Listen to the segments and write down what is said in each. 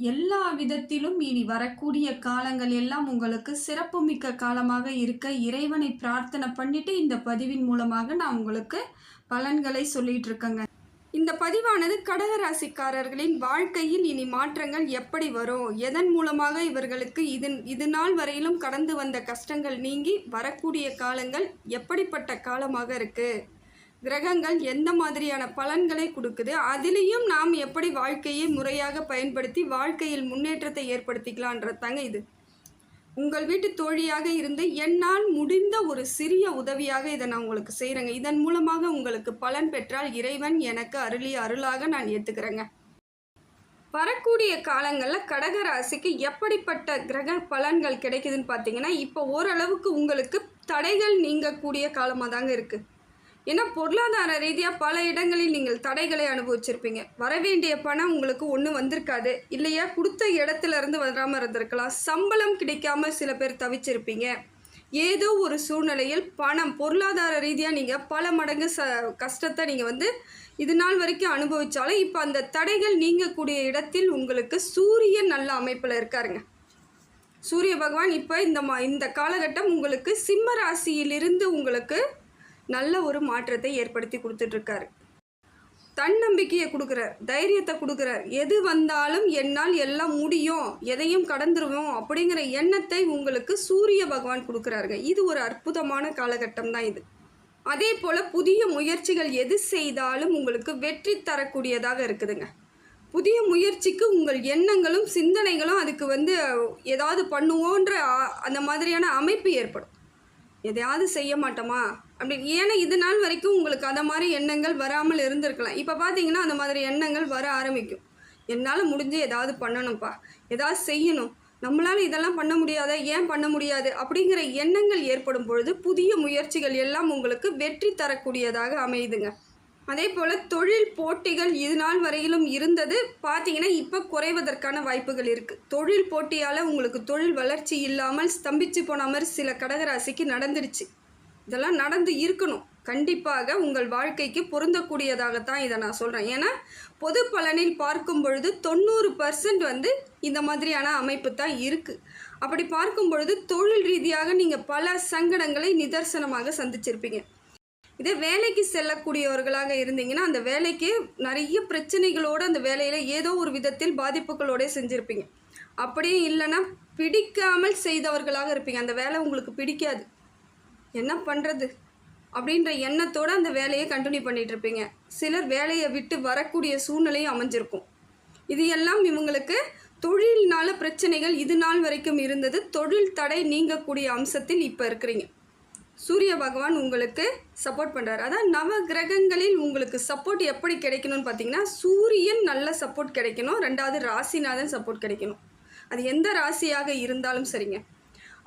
எல்லா விதத்திலும் இனி வரக்கூடிய காலங்கள் எல்லாம் உங்களுக்கு சிறப்புமிக்க காலமாக இருக்க இறைவனை பிரார்த்தனை பண்ணிட்டு இந்த பதிவின் மூலமாக நான் உங்களுக்கு பலன்களை சொல்லிட்டு இருக்கேங்க. இந்த பதிவானது கடகராசிக்காரர்களின் வாழ்க்கையில் இனி மாற்றங்கள் எப்படி வரும்? எதன் மூலமாக இவர்களுக்கு இது இது நாள் வரையிலும் கடந்து வந்த கஷ்டங்கள் நீங்கி வரக்கூடிய காலங்கள் எப்படிப்பட்ட காலமாக இருக்குது கிரகங்கள் எந்த மாதிரியான பலன்களை கொடுக்குது? அதிலையும் நாம் எப்படி வாழ்க்கையை முறையாக பயன்படுத்தி வாழ்க்கையில் முன்னேற்றத்தை ஏற்படுத்திக்கலான்றது தாங்க இது. உங்கள் வீட்டு தோழியாக இருந்து என்னால் முடிந்த ஒரு சிறிய உதவியாக இதை நான் உங்களுக்கு செய்கிறேங்க இதன் மூலமாக உங்களுக்கு பலன் பெற்றால் இறைவன் எனக்கு அருளிய அருளாக நான் ஏற்றுக்கிறேங்க வரக்கூடிய காலங்களில் கடக ராசிக்கு எப்படிப்பட்ட கிரக பலன்கள் கிடைக்குதுன்னு பார்த்தீங்கன்னா இப்போ ஓரளவுக்கு உங்களுக்கு தடைகள் நீங்கக்கூடிய காலமாக தாங்க இருக்குது ஏன்னா பொருளாதார ரீதியாக பல இடங்களில் நீங்கள் தடைகளை அனுபவிச்சிருப்பீங்க. வரவேண்டிய பணம் உங்களுக்கு ஒன்றும் வந்திருக்காது. இல்லையா? கொடுத்த இடத்துல இருந்து வராமல் இருந்திருக்கலாம். சம்பளம் கிடைக்காம சில பேர் தவிச்சிருப்பீங்க. ஏதோ ஒரு சூழ்நிலையில் பணம் பொருளாதார ரீதியாக நீங்கள் பல மடங்கு ச கஷ்டத்தை நீங்கள் வந்து இது நாள் வரைக்கும் அனுபவித்தாலும் இப்போ அந்த தடைகள் நீங்கக்கூடிய இடத்தில் உங்களுக்கு சூரியன் நல்ல அமைப்பில் இருக்காருங்க. சூரிய பகவான் இப்போ இந்த மா இந்த காலகட்டம் உங்களுக்கு சிம்ம ராசியிலிருந்து உங்களுக்கு நல்ல ஒரு மாற்றத்தை ஏற்படுத்தி கொடுத்துட்ருக்காரு. தன்னம்பிக்கையை கொடுக்குறார் தைரியத்தை கொடுக்குறார். எது வந்தாலும் என்னால் எல்லாம் முடியும் எதையும் கடந்துருவோம் அப்படிங்கிற எண்ணத்தை உங்களுக்கு சூரிய பகவான் கொடுக்குறாருங்க. இது ஒரு அற்புதமான காலகட்டம் தான் இது. அதே போல் புதிய முயற்சிகள் எது செய்தாலும் உங்களுக்கு வெற்றி தரக்கூடியதாக இருக்குதுங்க. புதிய முயற்சிக்கு உங்கள் எண்ணங்களும் சிந்தனைகளும் அதுக்கு வந்து ஏதாவது பண்ணுவோன்ற அந்த மாதிரியான அமைப்பு ஏற்படும். எதையாவது செய்ய மாட்டோமா? அப்படி ஏன்னா இது நாள் வரைக்கும் உங்களுக்கு அந்த மாதிரி எண்ணங்கள் வராமல் இருந்திருக்கலாம். இப்போ பார்த்தீங்கன்னா அந்த மாதிரி எண்ணங்கள் வர ஆரம்பிக்கும். என்னால் முடிஞ்சு ஏதாவது பண்ணணும்ப்பா. ஏதாவது செய்யணும். நம்மளால் இதெல்லாம் பண்ண முடியாத? ஏன் பண்ண முடியாது? அப்படிங்கிற எண்ணங்கள் ஏற்படும் பொழுது புதிய முயற்சிகள் எல்லாம் உங்களுக்கு வெற்றி தரக்கூடியதாக அமையுதுங்க. அதே போல் தொழில் போட்டிகள் இது நாள் வரையிலும் இருந்தது. பார்த்தீங்கன்னா இப்போ குறைவதற்கான வாய்ப்புகள் இருக்குது தொழில் போட்டியால் உங்களுக்கு தொழில் வளர்ச்சி இல்லாமல் ஸ்தம்பித்து போன மாதிரி சில கடகராசிக்கு நடந்துடுச்சு இதெல்லாம் நடந்து இருக்கணும். கண்டிப்பாக உங்கள் வாழ்க்கைக்கு பொருந்தக்கூடியதாகத்தான் இதை நான் சொல்கிறேன் ஏன்னா பொது பலனில் பார்க்கும் பொழுது தொண்ணூறு பர்சன்ட் வந்து இந்த மாதிரியான அமைப்பு தான் இருக்குது அப்படி பார்க்கும் பொழுது தொழில் ரீதியாக நீங்கள் பல சங்கடங்களை நிதர்சனமாக சந்திச்சிருப்பீங்க. இதே வேலைக்கு செல்லக்கூடியவர்களாக இருந்தீங்கன்னா அந்த வேலைக்கு நிறைய பிரச்சனைகளோடு அந்த வேலையில் ஏதோ ஒரு விதத்தில் பாதிப்புகளோட செஞ்சுருப்பீங்க. அப்படியே இல்லைன்னா பிடிக்காமல் செய்தவர்களாக இருப்பீங்க. அந்த வேலை உங்களுக்கு பிடிக்காது. என்ன பண்ணுறது அப்படின்ற எண்ணத்தோடு அந்த வேலையை கண்டினியூ பண்ணிகிட்ருப்பீங்க சிலர் வேலையை விட்டு வரக்கூடிய சூழ்நிலையும் அமைஞ்சிருக்கும். இது எல்லாம் இவங்களுக்கு தொழில்னால பிரச்சனைகள் இது நாள் வரைக்கும் இருந்தது. தொழில் தடை நீங்கக்கூடிய அம்சத்தில் இப்போ இருக்கிறீங்க. சூரிய பகவான் உங்களுக்கு சப்போர்ட் பண்ணுறாரு அதான் நவ கிரகங்களில் உங்களுக்கு சப்போர்ட் எப்படி கிடைக்கணும்னு பார்த்தீங்கன்னா சூரியன் நல்ல சப்போர்ட் கிடைக்கணும். ரெண்டாவது ராசிநாதன் சப்போர்ட் கிடைக்கணும். அது எந்த ராசியாக இருந்தாலும் சரிங்க.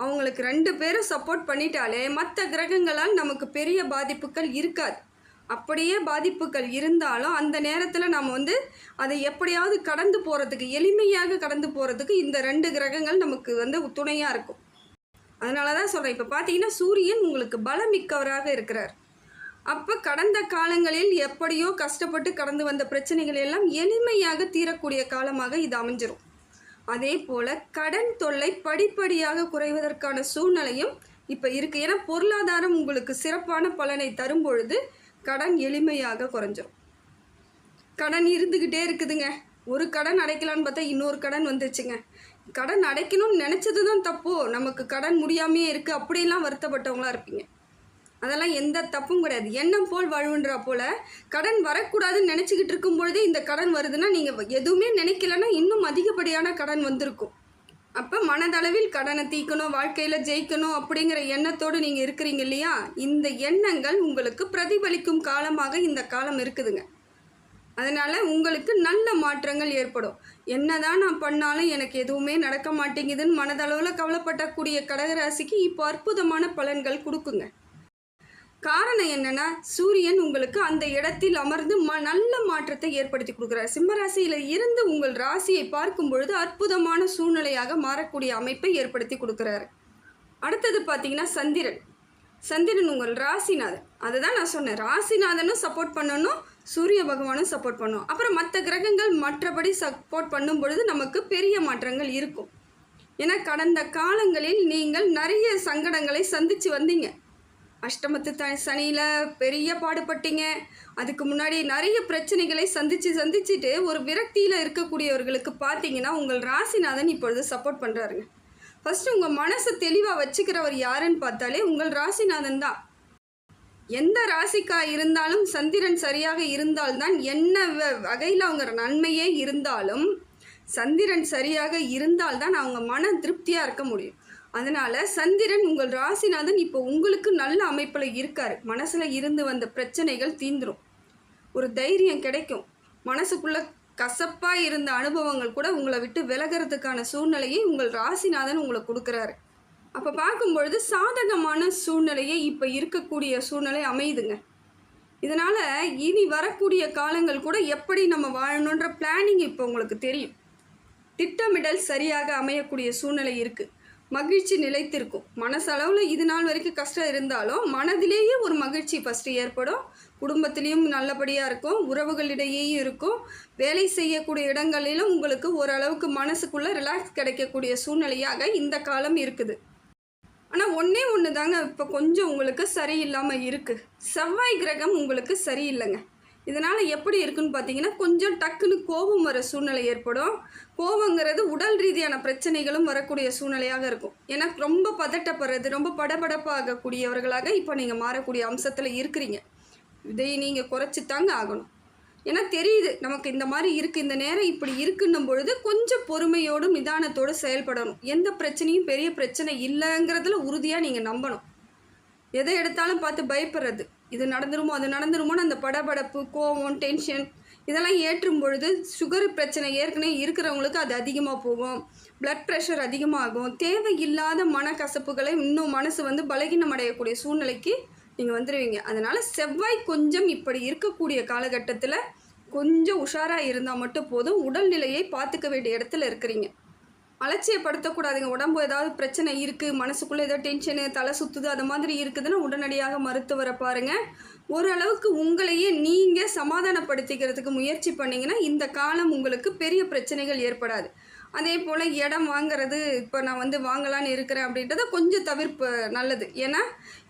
அவங்களுக்கு ரெண்டு பேரும் சப்போர்ட் பண்ணிட்டாலே மற்ற கிரகங்களால் நமக்கு பெரிய பாதிப்புகள் இருக்காது. அப்படியே பாதிப்புகள் இருந்தாலும் அந்த நேரத்தில் நம்ம வந்து அதை எப்படியாவது கடந்து போகிறதுக்கு எளிமையாக கடந்து போகிறதுக்கு இந்த ரெண்டு கிரகங்கள் நமக்கு வந்து துணையாக இருக்கும். அதனால தான் சொல்கிறேன் இப்போ பார்த்தீங்கன்னா சூரியன் உங்களுக்கு பலமிக்கவராக இருக்கிறார். அப்போ கடந்த காலங்களில் எப்படியோ கஷ்டப்பட்டு கடந்து வந்த பிரச்சனைகள் எல்லாம் எளிமையாக தீரக்கூடிய காலமாக இது அமைஞ்சிரும். அதே போல் கடன் தொல்லை படிப்படியாக குறைவதற்கான சூழ்நிலையும் இப்போ இருக்குது ஏன்னா பொருளாதாரம் உங்களுக்கு சிறப்பான பலனை தரும் பொழுது கடன் எளிமையாக குறைஞ்சிரும். கடன் இருந்துக்கிட்டே இருக்குதுங்க. ஒரு கடன் அடைக்கலான்னு பார்த்தா இன்னொரு கடன் வந்துருச்சுங்க. கடன் அடைக்கணும்னு நினச்சது தான் தப்போ. நமக்கு கடன் முடியாமையே இருக்குது அப்படிலாம் வருத்தப்பட்டவங்களா இருப்பீங்க. அதெல்லாம் எந்த தப்பும் கிடையாது. எண்ணம் போல் வழுவுன்றா போல் கடன் வரக்கூடாதுன்னு நினச்சிக்கிட்டு இருக்கும் பொழுதே இந்த கடன் வருதுன்னா நீங்கள் எதுவுமே நினைக்கலன்னா இன்னும் அதிகப்படியான கடன் வந்திருக்கும். அப்போ மனதளவில் கடனை தீக்கணும் வாழ்க்கையில் ஜெயிக்கணும் அப்படிங்கிற எண்ணத்தோடு நீங்கள் இருக்கிறீங்க இல்லையா? இந்த எண்ணங்கள் உங்களுக்கு பிரதிபலிக்கும் காலமாக இந்த காலம் இருக்குதுங்க. அதனால் உங்களுக்கு நல்ல மாற்றங்கள் ஏற்படும். என்னதான் நான் பண்ணாலும் எனக்கு எதுவுமே நடக்க மாட்டேங்குதுன்னு மனதளவில் கவலைப்படக்கூடிய கடகராசிக்கு இப்போ அற்புதமான பலன்கள் கொடுக்குங்க. காரணம் என்னென்னா சூரியன் உங்களுக்கு அந்த இடத்தில் அமர்ந்து ம நல்ல மாற்றத்தை ஏற்படுத்தி கொடுக்குறார். சிம்மராசியில் இருந்து உங்கள் ராசியை பார்க்கும் பொழுது அற்புதமான சூழ்நிலையாக மாறக்கூடிய அமைப்பை ஏற்படுத்தி கொடுக்குறாரு. அடுத்தது பார்த்தீங்கன்னா சந்திரன். சந்திரன் உங்கள் ராசிநாதன். அதை தான் நான் சொன்னேன். ராசிநாதனும் சப்போர்ட் பண்ணணும் சூரிய பகவானும் சப்போர்ட் பண்ணணும். அப்புறம் மற்ற கிரகங்கள் மற்றபடி சப்போர்ட் பண்ணும் பொழுது நமக்கு பெரிய மாற்றங்கள் இருக்கும். ஏன்னா கடந்த காலங்களில் நீங்கள் நிறைய சங்கடங்களை சந்தித்து வந்தீங்க. அஷ்டமத்து த சனியில் பெரிய பாடுபட்டீங்க. அதுக்கு முன்னாடி நிறைய பிரச்சனைகளை சந்தித்து சந்திச்சுட்டு ஒரு விரக்தியில் இருக்கக்கூடியவர்களுக்கு பார்த்தீங்கன்னா உங்கள் ராசிநாதன் இப்பொழுது சப்போர்ட் பண்ணுறாருங்க ஃபஸ்ட்டு உங்கள் மனசை தெளிவாக வச்சுக்கிறவர் யாருன்னு பார்த்தாலே உங்கள் ராசிநாதன் தான். எந்த ராசிக்கா இருந்தாலும் சந்திரன் சரியாக இருந்தால்தான் என்ன வ- வகையில் அவங்க நன்மையே இருந்தாலும் சந்திரன் சரியாக இருந்தால்தான் அவங்க மன திருப்தியாக இருக்க முடியும். அதனால் சந்திரன் உங்கள் ராசிநாதன் இப்போ உங்களுக்கு நல்ல அமைப்பில் இருக்கார். மனசில் இருந்து வந்த பிரச்சனைகள் தீந்துடும் ஒரு தைரியம் கிடைக்கும். மனசுக்குள்ளே கசப்பாக இருந்த அனுபவங்கள் கூட உங்களை விட்டு விலகிறதுக்கான சூழ்நிலையை உங்கள் ராசிநாதன் உங்களை கொடுக்குறாரு. அப்போ பார்க்கும்பொழுது சாதகமான சூழ்நிலையை இப்போ இருக்கக்கூடிய சூழ்நிலை அமையுதுங்க. இதனால் இனி வரக்கூடிய காலங்கள் கூட எப்படி நம்ம வாழணுன்ற பிளானிங் இப்போ உங்களுக்கு தெரியும். திட்டமிடல் சரியாக அமையக்கூடிய சூழ்நிலை இருக்குது மகிழ்ச்சி நிலைத்திருக்கும். மனசளவில் இது நாள் வரைக்கும் கஷ்டம் இருந்தாலும் மனதிலேயே ஒரு மகிழ்ச்சி ஃபஸ்ட்டு ஏற்படும். குடும்பத்திலையும் நல்லபடியாக இருக்கும். உறவுகளிடையேயும் இருக்கும். வேலை செய்யக்கூடிய இடங்களிலும் உங்களுக்கு ஓரளவுக்கு மனசுக்குள்ளே ரிலாக்ஸ் கிடைக்கக்கூடிய சூழ்நிலையாக இந்த காலம் இருக்குது. ஆனால் ஒன்றே ஒன்று தாங்க இப்போ கொஞ்சம் உங்களுக்கு சரியில்லாமல் இருக்குது செவ்வாய் கிரகம் உங்களுக்கு சரியில்லைங்க. இதனால் எப்படி இருக்குன்னு பார்த்தீங்கன்னா கொஞ்சம் டக்குன்னு கோபம் வர சூழ்நிலை ஏற்படும். கோபங்கிறது உடல் ரீதியான பிரச்சனைகளும் வரக்கூடிய சூழ்நிலையாக இருக்கும். ஏன்னா ரொம்ப பதட்டப்படுறது ரொம்ப படபடப்பாகக்கூடியவர்களாக இப்போ நீங்கள் மாறக்கூடிய அம்சத்தில் இருக்கிறீங்க. இதை நீங்கள் குறைச்சி தாங்க ஆகணும். ஏன்னா தெரியுது நமக்கு இந்த மாதிரி இருக்குது இந்த நேரம் இப்படி இருக்குன்னும் பொழுது கொஞ்சம் பொறுமையோடும் நிதானத்தோடு செயல்படணும். எந்த பிரச்சனையும் பெரிய பிரச்சனை இல்லைங்கிறதுல உறுதியாக நீங்கள் நம்பணும். எதை எடுத்தாலும் பார்த்து பயப்படுறது. இது நடந்துருமோ அது நடந்துருமோன்னு அந்த படபடப்பு கோவம் டென்ஷன் இதெல்லாம் ஏற்றும் பொழுது சுகர் பிரச்சனை ஏற்கனவே இருக்கிறவங்களுக்கு அது அதிகமாக போகும். பிளட் ப்ரெஷர் அதிகமாகும். தேவையில்லாத மனக்கசப்புகளை இன்னும் மனசு வந்து பலகீனம் அடையக்கூடிய சூழ்நிலைக்கு நீங்கள் வந்துடுவீங்க அதனால் செவ்வாய் கொஞ்சம் இப்படி இருக்கக்கூடிய காலகட்டத்தில் கொஞ்சம் உஷாராக இருந்தால் மட்டும் போதும். உடல்நிலையை பார்த்துக்க வேண்டிய இடத்துல இருக்கிறீங்க. அலட்சியப்படுத்தக்கூடாதுங்க. உடம்பு ஏதாவது பிரச்சனை இருக்குது மனசுக்குள்ளே ஏதோ டென்ஷனு தலை சுற்றுது அது மாதிரி இருக்குதுன்னா உடனடியாக மருத்துவரை பாருங்கள் ஓரளவுக்கு உங்களையே நீங்கள் சமாதானப்படுத்திக்கிறதுக்கு முயற்சி பண்ணிங்கன்னா இந்த காலம் உங்களுக்கு பெரிய பிரச்சனைகள் ஏற்படாது. அதே போல் இடம் வாங்கிறது இப்போ நான் வந்து வாங்கலான்னு இருக்கிறேன் அப்படின்றத கொஞ்சம் தவிர்ப்பு நல்லது. ஏன்னா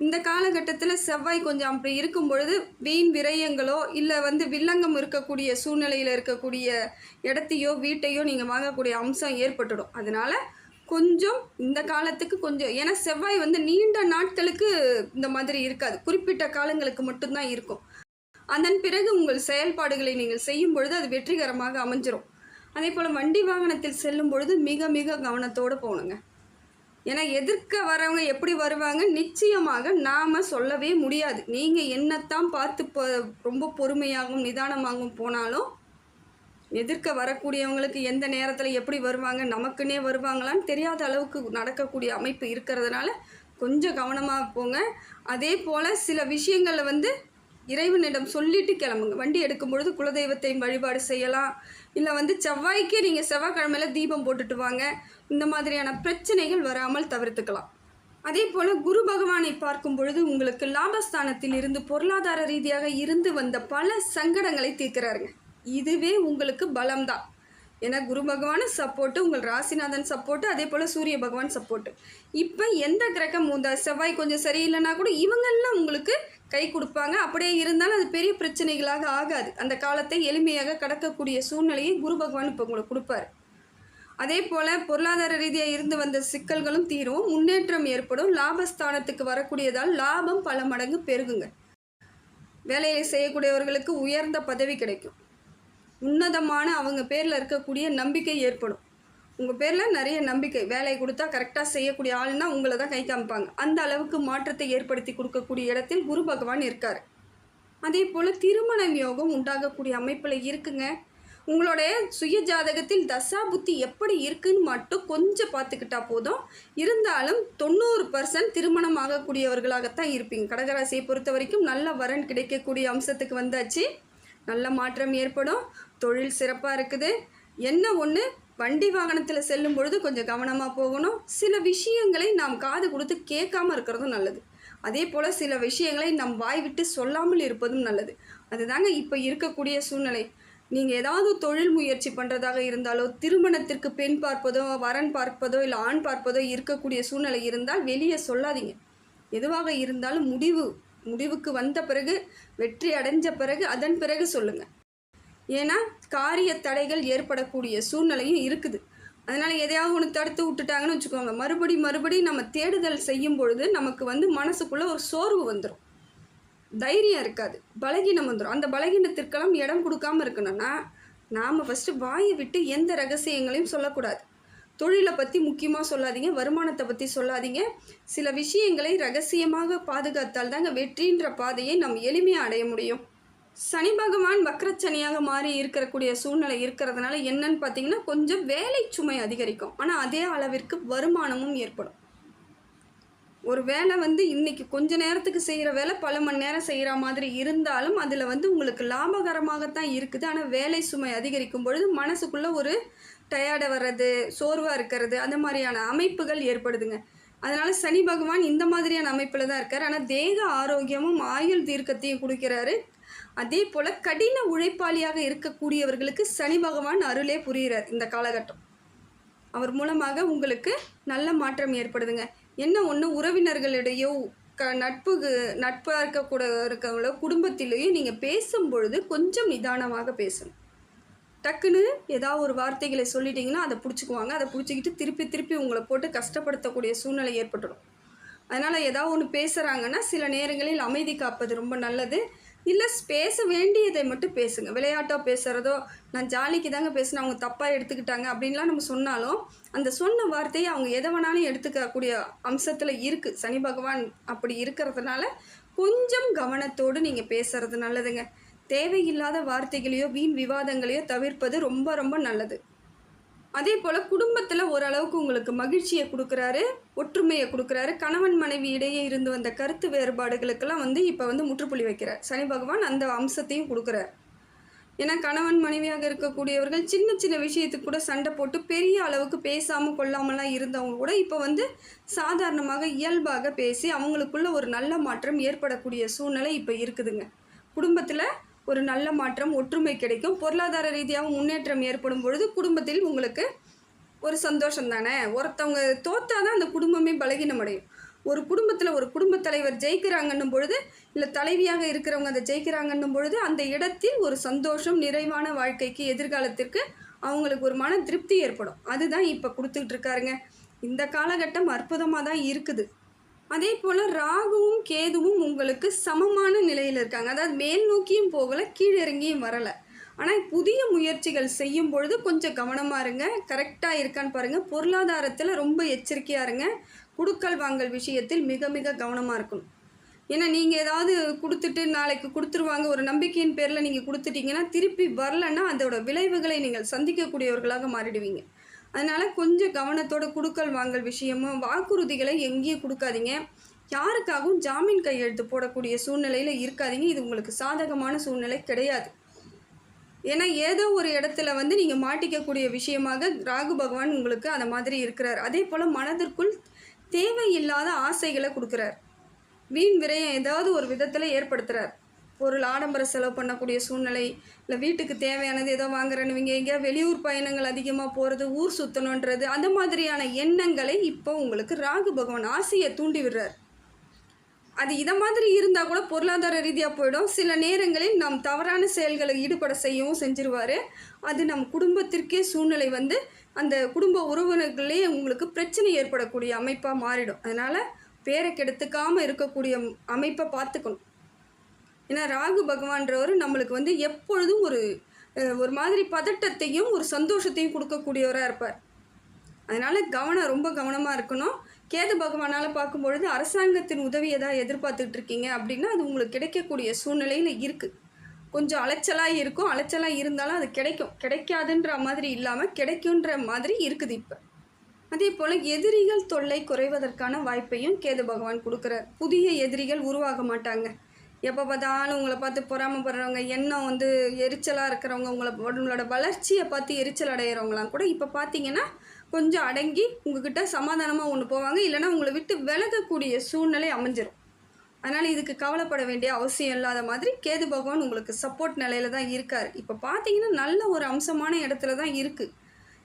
இந்த காலகட்டத்தில் செவ்வாய் கொஞ்சம் அப்படி இருக்கும் பொழுது வீண் விரயங்களோ இல்லை வந்து வில்லங்கம் இருக்கக்கூடிய சூழ்நிலையில் இருக்கக்கூடிய இடத்தையோ வீட்டையோ நீங்கள் வாங்கக்கூடிய அம்சம் ஏற்பட்டுடும். அதனால் கொஞ்சம் இந்த காலத்துக்கு கொஞ்சம் ஏன்னா செவ்வாய் வந்து நீண்ட நாட்களுக்கு இந்த மாதிரி இருக்காது. குறிப்பிட்ட காலங்களுக்கு மட்டும்தான் இருக்கும். அதன் பிறகு உங்கள் செயல்பாடுகளை நீங்கள் செய்யும் பொழுது அது வெற்றிகரமாக அமைஞ்சிரும். அதே போல் வண்டி வாகனத்தில் செல்லும் பொழுது மிக மிக கவனத்தோடு போகணுங்க. ஏன்னா எதிர்க்க வரவங்க எப்படி வருவாங்க நிச்சயமாக நாம் சொல்லவே முடியாது. நீங்கள் என்னத்தான் பார்த்து ரொம்ப பொறுமையாகவும் நிதானமாகவும் போனாலும் எதிர்க்க வரக்கூடியவங்களுக்கு எந்த நேரத்தில் எப்படி வருவாங்க நமக்குன்னே வருவாங்களான்னு தெரியாத அளவுக்கு நடக்கக்கூடிய அமைப்பு இருக்கிறதுனால கொஞ்சம் கவனமாக போங்க. அதே போல் சில விஷயங்களில் வந்து இறைவனிடம் சொல்லிட்டு கிளம்புங்க. வண்டி எடுக்கும் பொழுது குலதெய்வத்தை வழிபாடு செய்யலாம். இல்லை வந்து செவ்வாய்க்கே நீங்கள் செவ்வாய்க்கிழமையில தீபம் போட்டுட்டு வாங்க. இந்த மாதிரியான பிரச்சனைகள் வராமல் தவிர்த்துக்கலாம். அதே போல் குரு பகவானை பார்க்கும் பொழுது உங்களுக்கு லாபஸ்தானத்தில் இருந்து பொருளாதார ரீதியாக இருந்து வந்த பல சங்கடங்களை தீர்க்கிறாருங்க. இதுவே உங்களுக்கு பலம்தான். ஏன்னா குரு பகவான் சப்போர்ட்டு உங்கள் ராசிநாதன் சப்போர்ட்டு அதே போல் சூரிய பகவான் சப்போர்ட்டு இப்போ எந்த கிரகம் இந்த செவ்வாய் கொஞ்சம் சரியில்லைன்னா கூட இவங்கெல்லாம் உங்களுக்கு கை கொடுப்பாங்க. அப்படியே இருந்தாலும் அது பெரிய பிரச்சனைகளாக ஆகாது. அந்த காலத்தை எளிமையாக கடக்கக்கூடிய சூழ்நிலையை குரு பகவான் இப்போ உங்களுக்கு கொடுப்பாரு. அதே போல் பொருளாதார ரீதியாக இருந்து வந்த சிக்கல்களும் தீரும். முன்னேற்றம் ஏற்படும். லாபஸ்தானத்துக்கு வரக்கூடியதால் லாபம் பல மடங்கு பெருகுங்க. வேலையை செய்யக்கூடியவர்களுக்கு உயர்ந்த பதவி கிடைக்கும். உன்னதமான அவங்க பேரில் இருக்கக்கூடிய நம்பிக்கை ஏற்படும். உங்கள் பேரில் நிறைய நம்பிக்கை வேலையை கொடுத்தா கரெக்டாக செய்யக்கூடிய ஆளுனா உங்களை தான் கை காமிப்பாங்க. அந்த அளவுக்கு மாற்றத்தை ஏற்படுத்தி கொடுக்கக்கூடிய இடத்தில் குரு பகவான் இருக்கார். அதே போல் திருமண யோகம் உண்டாகக்கூடிய அமைப்பில் இருக்குங்க. உங்களுடைய சுய ஜாதகத்தில் தசா புத்தி எப்படி இருக்குன்னு மட்டும் கொஞ்சம் பார்த்துக்கிட்டா போதும். இருந்தாலும் தொண்ணூறு பர்சன்ட் திருமணம் ஆகக்கூடியவர்களாகத்தான் இருப்பீங்க. கடகராசியை பொறுத்த வரைக்கும் நல்ல வரன் கிடைக்கக்கூடிய அம்சத்துக்கு வந்தாச்சு. நல்ல மாற்றம் ஏற்படும். தொழில் சிறப்பாக இருக்குது. என்ன ஒன்று வண்டி வாகனத்தில் செல்லும் பொழுது கொஞ்சம் கவனமாக போகணும். சில விஷயங்களை நாம் காது கொடுத்து கேட்காம இருக்கிறதும் நல்லது. அதே போல் சில விஷயங்களை நம் வாய் விட்டு சொல்லாமல் இருப்பதும் நல்லது. அதுதாங்க இப்போ இருக்கக்கூடிய சூழ்நிலை. நீங்கள் ஏதாவது தொழில் முயற்சி பண்ணுறதாக இருந்தாலோ திருமணத்திற்கு பெண் பார்ப்பதோ வரன் பார்ப்பதோ இல்லை ஆண் பார்ப்பதோ இருக்கக்கூடிய சூழ்நிலை இருந்தால் வெளியே சொல்லாதீங்க. எதுவாக இருந்தாலும் முடிவு முடிவுக்கு வந்த பிறகு வெற்றி அடைஞ்ச பிறகு அதன் பிறகு சொல்லுங்கள் ஏன்னா காரிய தடைகள் ஏற்படக்கூடிய சூழ்நிலையும் இருக்குது. அதனால் எதையாவது ஒன்று தடுத்து விட்டுட்டாங்கன்னு வச்சுக்கோங்க. மறுபடி மறுபடி நம்ம தேடுதல் செய்யும் பொழுது நமக்கு வந்து மனசுக்குள்ளே ஒரு சோர்வு வந்துடும் தைரியம் இருக்காது. பலகீனம் வந்துடும் அந்த பலகீனத்திற்கெல்லாம் இடம் கொடுக்காம இருக்கணும்னா நாம் ஃபஸ்ட்டு வாயை விட்டு எந்த ரகசியங்களையும் சொல்லக்கூடாது. தொழிலை பற்றி முக்கியமாக சொல்லாதீங்க. வருமானத்தை பற்றி சொல்லாதீங்க. சில விஷயங்களை ரகசியமாக பாதுகாத்தால் தாங்க வெற்றின்ற பாதையை நம் எளிமையாக அடைய முடியும். சனி பகவான் வக்கரச்சனியாக மாறி இருக்கக்கூடிய சூழ்நிலை இருக்கிறதுனால என்னன்னு பார்த்தீங்கன்னா கொஞ்சம் வேலை சுமை அதிகரிக்கும். ஆனால் அதே அளவிற்கு வருமானமும் ஏற்படும். ஒரு வேலை வந்து இன்னைக்கு கொஞ்ச நேரத்துக்கு செய்கிற வேலை பல மணி நேரம் செய்கிற மாதிரி இருந்தாலும் அதில் வந்து உங்களுக்கு லாபகரமாகத்தான் இருக்குது. ஆனால் வேலை சுமை அதிகரிக்கும் பொழுது மனசுக்குள்ளே ஒரு டயர்டை வர்றது சோர்வாக இருக்கிறது அந்த மாதிரியான அமைப்புகள் ஏற்படுதுங்க. அதனால் சனி பகவான் இந்த மாதிரியான அமைப்பில் தான் இருக்கார். ஆனால் தேக ஆரோக்கியமும் ஆயுள் தீர்க்கத்தையும் கொடுக்கிறாரு. அதே போல் கடின உழைப்பாளியாக இருக்கக்கூடியவர்களுக்கு சனி பகவான் அருளே புரிகிறார் இந்த காலகட்டம். அவர் மூலமாக உங்களுக்கு நல்ல மாற்றம் ஏற்படுதுங்க. என்ன ஒன்று உறவினர்களிடையோ க நட்பு நட்பாக இருக்கக்கூட இருக்கவங்களோ குடும்பத்திலேயோ நீங்கள் பேசும் பொழுது கொஞ்சம் நிதானமாக பேசணும். டக்குன்னு ஏதாவது ஒரு வார்த்தைகளை சொல்லிட்டிங்கன்னா அதை பிடிச்சிக்குவாங்க. அதை பிடிச்சிக்கிட்டு திருப்பி திருப்பி உங்களை போட்டு கஷ்டப்படுத்தக்கூடிய சூழ்நிலை ஏற்பட்டுடும். அதனால் ஏதாவது ஒன்று பேசுகிறாங்கன்னா சில நேரங்களில் அமைதி காப்பது ரொம்ப நல்லது. இல்லை பேச வேண்டியதை மட்டும் பேசுங்க. விளையாட்டாக பேசுகிறதோ நான் ஜாலிக்கு தாங்க பேசினேன் அவங்க தப்பாக எடுத்துக்கிட்டாங்க அப்படின்லாம் நம்ம சொன்னாலும் அந்த சொன்ன வார்த்தையை அவங்க எதை வேணாலும் எடுத்துக்கக்கூடிய அம்சத்தில் இருக்குது சனி பகவான் அப்படி இருக்கிறதுனால கொஞ்சம் கவனத்தோடு நீங்கள் பேசுறது நல்லதுங்க. தேவையில்லாத வார்த்தைகளையோ வீண் விவாதங்களையோ தவிர்ப்பது ரொம்ப ரொம்ப நல்லது. அதே போல் குடும்பத்தில் ஓரளவுக்கு உங்களுக்கு மகிழ்ச்சியை கொடுக்குறாரு ஒற்றுமையை கொடுக்குறாரு கணவன் மனைவி இடையே இருந்து வந்த கருத்து வேறுபாடுகளுக்கெல்லாம் வந்து இப்போ வந்து முற்றுப்புள்ளி வைக்கிறார். சனி பகவான் அந்த அம்சத்தையும் கொடுக்குறார். ஏன்னா கணவன் மனைவியாக இருக்கக்கூடியவர்கள் சின்ன சின்ன விஷயத்துக்கு கூட சண்டை போட்டு பெரிய அளவுக்கு பேசாமல் கொள்ளாமலாம் இருந்தவங்க கூட இப்போ வந்து சாதாரணமாக இயல்பாக பேசி அவங்களுக்குள்ள ஒரு நல்ல மாற்றம் ஏற்படக்கூடிய சூழ்நிலை இப்போ இருக்குதுங்க. குடும்பத்தில் ஒரு நல்ல மாற்றம் ஒற்றுமை கிடைக்கும். பொருளாதார ரீதியாக முன்னேற்றம் ஏற்படும் பொழுது குடும்பத்தில் உங்களுக்கு ஒரு சந்தோஷம் தானே ஒருத்தவங்க தோத்தாதான் அந்த குடும்பமே பலகீனம் அடையும். ஒரு குடும்பத்தில் ஒரு குடும்பத் தலைவர் ஜெயிக்கிறாங்கன்னும் பொழுது இல்லை தலைவியாக இருக்கிறவங்க அதை ஜெயிக்கிறாங்கன்னும் பொழுது அந்த இடத்தில் ஒரு சந்தோஷம் நிறைவான வாழ்க்கைக்கு எதிர்காலத்திற்கு அவங்களுக்கு ஒரு மன திருப்தி ஏற்படும். அதுதான் இப்போ கொடுத்துக்கிட்டு இருக்காருங்க. இந்த காலகட்டம் அற்புதமாக தான் இருக்குது. அதே போல் ராகுவும் கேதுவும் உங்களுக்கு சமமான நிலையில் இருக்காங்க. அதாவது மேல் நோக்கியும் போகலை கீழே இறங்கியும் வரலை. ஆனால் புதிய முயற்சிகள் செய்யும் பொழுது கொஞ்சம் கவனமாக இருங்க. கரெக்டாக இருக்கான்னு பாருங்கள் பொருளாதாரத்தில் ரொம்ப எச்சரிக்கையாக இருங்க. குடுக்கல் வாங்கல் விஷயத்தில் மிக மிக கவனமாக இருக்கணும். ஏன்னா நீங்கள் ஏதாவது கொடுத்துட்டு நாளைக்கு கொடுத்துருவாங்க. ஒரு நம்பிக்கையின் பேரில் நீங்கள் கொடுத்துட்டீங்கன்னா திருப்பி வரலன்னா அதோட விளைவுகளை நீங்கள் சந்திக்கக்கூடியவர்களாக மாறிடுவீங்க. அதனால் கொஞ்சம் கவனத்தோட குடுக்கல் வாங்கல் விஷயமும் வாக்குறுதிகளை எங்கேயும் கொடுக்காதீங்க. யாருக்காகவும் ஜாமீன் கையெழுத்து போடக்கூடிய சூழ்நிலையில் இருக்காதீங்க. இது உங்களுக்கு சாதகமான சூழ்நிலை கிடையாது. ஏன்னா ஏதோ ஒரு இடத்துல வந்து நீங்கள் மாட்டிக்கக்கூடிய விஷயமாக ராகு பகவான் உங்களுக்கு அந்த மாதிரி இருக்கிறார். அதே போல் மனதிற்குள் தேவையில்லாத ஆசைகளை கொடுக்குறார். வீண் விரயம் ஏதாவது ஒரு விதத்தில் ஏற்படுத்துகிறார் பொருள் ஆடம்பர செலவு பண்ணக்கூடிய சூழ்நிலை இல்லை வீட்டுக்கு தேவையானது ஏதோ வாங்குறேன்னு இங்கே எங்கேயா வெளியூர் பயணங்கள் அதிகமாக போகிறது ஊர் சுற்றணுன்றது அந்த மாதிரியான எண்ணங்களை இப்போ உங்களுக்கு ராகு பகவான் ஆசையை தூண்டி விடுறார். அது இதை மாதிரி இருந்தால் கூட பொருளாதார ரீதியாக போயிடும். சில நேரங்களில் நாம் தவறான செயல்களை ஈடுபட செய்யவும் செஞ்சிருவார். அது நம் குடும்பத்திற்கே சூழ்நிலை வந்து அந்த குடும்ப உறவினர்களே உங்களுக்கு பிரச்சனை ஏற்படக்கூடிய அமைப்பாக மாறிடும். அதனால் பேரை கெடுத்துக்காமல் இருக்கக்கூடிய அமைப்பை பார்த்துக்கணும். ஏன்னா ராகு பகவான்றவர் நம்மளுக்கு வந்து எப்பொழுதும் ஒரு ஒரு மாதிரி பதட்டத்தையும் ஒரு சந்தோஷத்தையும் கொடுக்கக்கூடியவராக இருப்பார். அதனால் கவனம் ரொம்ப கவனமாக இருக்கணும். கேது பகவானால் பார்க்கும்பொழுது அரசாங்கத்தின் உதவியை தான் எதிர்பார்த்துட்டு இருக்கீங்க அப்படின்னா அது உங்களுக்கு கிடைக்கக்கூடிய சூழ்நிலையில் இருக்குது கொஞ்சம் அலைச்சலாக இருக்கும். அலைச்சலாக இருந்தாலும் அது கிடைக்கும். கிடைக்காதுன்ற மாதிரி இல்லாமல் கிடைக்குன்ற மாதிரி இருக்குது இப்போ. அதே போல் எதிரிகள் தொல்லை குறைவதற்கான வாய்ப்பையும் கேது பகவான் கொடுக்குறார். புதிய எதிரிகள் உருவாக மாட்டாங்க. எப்போ பார்த்தாலும் உங்களை பார்த்து பொறாமப்படுறவங்க எண்ணம் வந்து எரிச்சலாக இருக்கிறவங்க உங்களை உங்களோட வளர்ச்சியை பார்த்து எரிச்சல் அடையிறவங்களாம் கூட இப்போ பார்த்தீங்கன்னா கொஞ்சம் அடங்கி உங்ககிட்ட சமாதானமாக ஒன்று போவாங்க. இல்லைனா உங்களை விட்டு விலகக்கூடிய சூழ்நிலை அமைஞ்சிரும். அதனால் இதுக்கு கவலைப்பட வேண்டிய அவசியம் இல்லாத மாதிரி கேது பகவான் உங்களுக்கு சப்போர்ட் நிலையில தான் இருக்கார். இப்போ பார்த்தீங்கன்னா நல்ல ஒரு அம்சமான இடத்துல தான் இருக்குது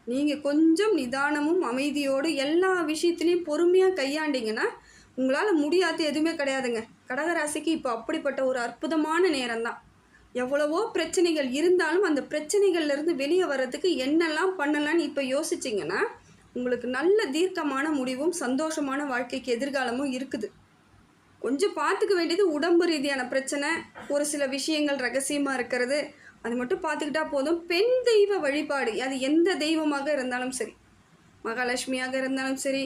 நீங்கள் கொஞ்சம் நிதானமும் அமைதியோடு எல்லா விஷயத்துலையும் பொறுமையாக கையாண்டிங்கன்னா உங்களால் முடியாது எதுவுமே கிடையாதுங்க. கடகராசிக்கு இப்போ அப்படிப்பட்ட ஒரு அற்புதமான நேரம் தான் எவ்வளவோ பிரச்சனைகள் இருந்தாலும் அந்த பிரச்சனைகள்லேருந்து வெளியே வர்றதுக்கு என்னெல்லாம் பண்ணலான்னு இப்போ யோசிச்சிங்கன்னா உங்களுக்கு நல்ல தீர்க்கமான முடிவும் சந்தோஷமான வாழ்க்கைக்கு எதிர்காலமும் இருக்குது. கொஞ்சம் பார்த்துக்க வேண்டியது உடம்பு ரீதியான பிரச்சனை ஒரு சில விஷயங்கள் ரகசியமாக இருக்கிறது அது மட்டும் பார்த்துக்கிட்டா போதும். பெண் தெய்வ வழிபாடு அது எந்த தெய்வமாக இருந்தாலும் சரி மகாலட்சுமியாக இருந்தாலும் சரி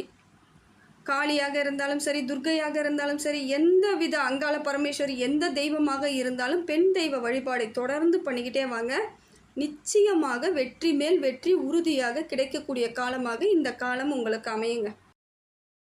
காளியாக இருந்தாலும் சரி துர்க்கையாக இருந்தாலும் சரி எந்த வித அங்காள பரமேஸ்வரி எந்த தெய்வமாக இருந்தாலும் பெண் தெய்வ வழிபாடை தொடர்ந்து பண்ணிக்கிட்டே வாங்க. நிச்சயமாக வெற்றி மேல் வெற்றி உறுதியாக கிடைக்கக்கூடிய காலமாக இந்த காலம் உங்களுக்கு அமையுங்க.